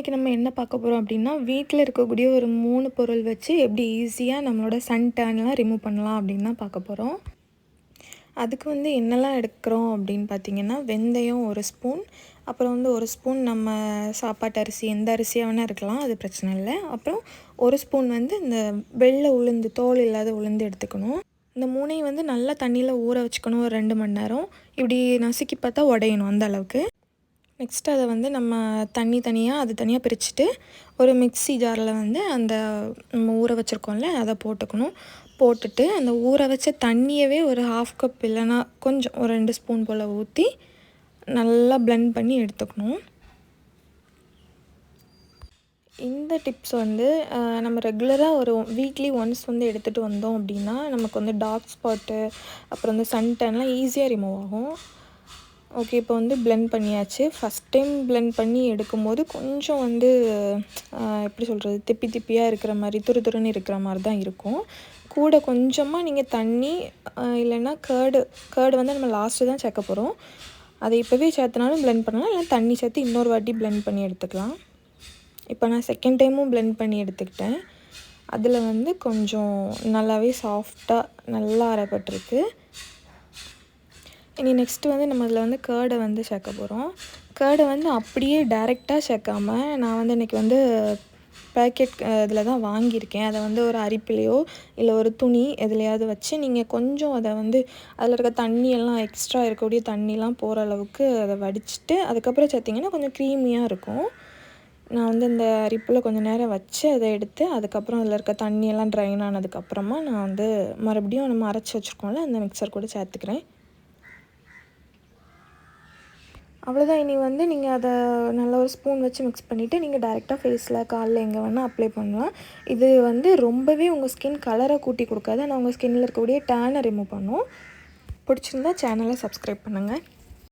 இன்றைக்கி நம்ம என்ன பார்க்க போகிறோம் அப்படின்னா வீட்டில் இருக்கக்கூடிய ஒரு மூணு பொருள் வச்சு எப்படி ஈஸியாக நம்மளோட சன் டேன்லாம் ரிமூவ் பண்ணலாம் அப்படின்னு தான் பார்க்க போகிறோம் அதுக்கு வந்து என்னெல்லாம் எடுக்கிறோம் அப்படின்னு பார்த்தீங்கன்னா வெந்தயம் ஒரு ஸ்பூன் அப்புறம் வந்து ஒரு ஸ்பூன் நம்ம சாப்பாட்டு அரிசி எந்த அரிசியாக வேணால் இருக்கலாம் அது பிரச்சனை இல்லை. அப்புறம் ஒரு ஸ்பூன் வந்து இந்த வெள்ளை உளுந்து தோல் இல்லாத உளுந்து எடுத்துக்கணும். இந்த மூணையும் வந்து நல்லா தண்ணியில் ஊற வச்சுக்கணும் ஒரு ரெண்டு மணி நேரம். இப்படி நசுக்கி பார்த்தா உடையணும் அந்த அளவுக்கு. நெக்ஸ்ட் அதை வந்து நம்ம தண்ணி தனியாக அது தனியாக பிரிச்சுட்டு ஒரு மிக்ஸி ஜாரில் வந்து அந்த நம்ம ஊற வச்சுருக்கோம்ல அதை போட்டுக்கணும். போட்டுட்டு அந்த ஊற வச்ச தண்ணியவே ஒரு ஹாஃப் கப் இல்லைன்னா கொஞ்சம் ஒரு ரெண்டு ஸ்பூன் போல் ஊற்றி நல்லா பிளெண்ட் பண்ணி எடுத்துக்கணும். இந்த டிப்ஸ் வந்து நம்ம ரெகுலராக ஒரு வீக்லி ஒன்ஸ் வந்து எடுத்துகிட்டு வந்தோம் அப்படின்னா நமக்கு வந்து டார்க் ஸ்பாட்டு அப்புறம் வந்து சன்டன்லாம் ஈஸியாக ரிமூவ் ஆகும். ஓகே இப்போ வந்து பிளெண்ட் பண்ணியாச்சு. ஃபஸ்ட் டைம் பிளெண்ட் பண்ணி எடுக்கும்போது கொஞ்சம் வந்து எப்படி சொல்கிறது திப்பி திப்பியாக இருக்கிற மாதிரி துரு துருன்னு இருக்கிற மாதிரி தான் இருக்கும். கூட கொஞ்சமாக நீங்கள் தண்ணி இல்லைன்னா கேர்டு கேர்டு வந்து நம்ம லாஸ்ட்டு தான் சேர்க்க போகிறோம் அதை இப்போவே சேர்த்தனாலும் பிளெண்ட் பண்ணலாம். இல்லை தண்ணி சேர்த்து இன்னொரு வாட்டி பிளெண்ட் பண்ணி எடுத்துக்கலாம். இப்போ நான் செகண்ட் டைமும் பிளெண்ட் பண்ணி எடுத்துக்கிட்டேன். அதில் வந்து கொஞ்சம் நல்லாவே சாஃப்டாக நல்லா அரைப்பட்டிருக்கு. இனி நெக்ஸ்ட்டு வந்து நம்ம இதில் வந்து கேர்டை வந்து சேர்க்க போகிறோம் கேர்டை வந்து அப்படியே டைரெக்டாக சேர்க்காமல் நான் வந்து இன்றைக்கி வந்து பேக்கெட் இதில் தான் வாங்கியிருக்கேன். அதை வந்து ஒரு அரிப்பிலையோ இல்லை ஒரு துணி எதுலையாவது வச்சு நீங்கள் கொஞ்சம் அதை வந்து அதில் இருக்க தண்ணியெல்லாம் எக்ஸ்ட்ரா இருக்கக்கூடிய தண்ணிலாம் போகிற அளவுக்கு அதை வடிச்சிட்டு அதுக்கப்புறம் சேர்த்திங்கன்னா கொஞ்சம் க்ரீமியாக இருக்கும். நான் வந்து இந்த அரிப்பில் கொஞ்சம் நேரம் வச்சு அதை எடுத்து அதுக்கப்புறம் அதில் இருக்க தண்ணியெல்லாம் ட்ரைன் ஆனதுக்கப்புறமா நான் வந்து மறுபடியும் நம்ம அரைச்சி வச்சுருக்கோம்ல அந்த மிக்சர் கூட சேர்த்துக்கிறேன். அவ்வளோதான் இனி வந்து நீங்கள் அதை நல்ல ஒரு ஸ்பூன் வச்சு மிக்ஸ் பண்ணிவிட்டு நீங்கள் டேரெக்டாக ஃபேஸில் காலில் எங்கே வேணால் அப்ளை பண்ணலாம். இது வந்து ரொம்பவே உங்கள் ஸ்கின் கலரை கூட்டி கொடுக்காது. ஆனால் உங்கள் ஸ்கின்னில் இருக்கக்கூடிய டேனை ரிமூவ் பண்ணும் பிடிச்சிருந்தா சேனலை சப்ஸ்கிரைப் பண்ணுங்கள்